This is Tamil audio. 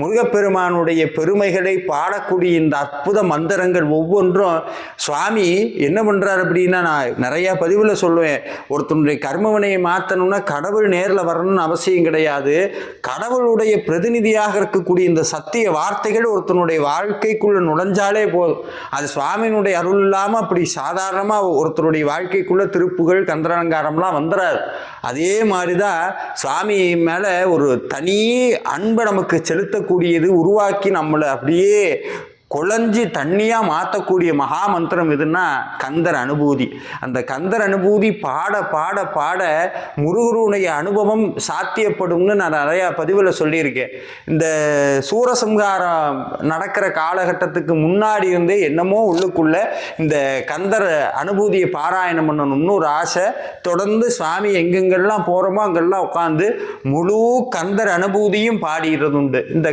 முருகப்பெருமானுடைய பெருமைகளை பாடக்கூடிய இந்த அற்புத மந்திரங்கள் ஒவ்வொன்றும் சுவாமி என்ன பண்ணுறார் அப்படின்னா நான் நிறையா பதிவில் சொல்லுவேன். ஒருத்தனுடைய கர்மவினையை மாற்றணும்னா கடவுள் நேரில் வரணும்னு அவசியம் கிடையாது. கடவுளுடைய பிரதிநிதியாக இருக்கக்கூடிய இந்த சத்திய வார்த்தைகள் ஒருத்தனுடைய வாழ்க்கைக்குள்ளே நுழைஞ்சாலே போதும். அது சுவாமியினுடைய அருள் இல்லாமல் அப்படி சாதாரணமாக ஒருத்தருடைய வாழ்க்கைக்குள்ளே திருப்புகள் கந்தரங்காரம்லாம் வந்துடாது அதே மாதிரி தான் சுவாமி மேலே ஒரு தனி அன்பை நமக்கு செலுத்தக்கூடியது உருவாக்கி நம்மளை அப்படியே குழஞ்சி தண்ணியாக மாற்றக்கூடிய மகா மந்திரம் எதுன்னா கந்தர் அனுபூதி. அந்த கந்தர் அனுபூதி பாட பாட பாட முருகருடைய அனுபவம் சாத்தியப்படும்னு நான் நிறையா பதிவில் சொல்லியிருக்கேன். இந்த சூரசம்ஹாரம் நடக்கிற காலகட்டத்துக்கு முன்னாடி இருந்தே என்னமோ உள்ளுக்குள்ள இந்த கந்தர் அனுபூதியை பாராயணம் பண்ணணும்னு ஒரு ஆசை. தொடர்ந்து சுவாமி எங்கெங்கெல்லாம் போகிறோமோ அங்கெல்லாம் உட்காந்து முழு கந்தர் அனுபூதியும் பாடிடுறது உண்டு இந்த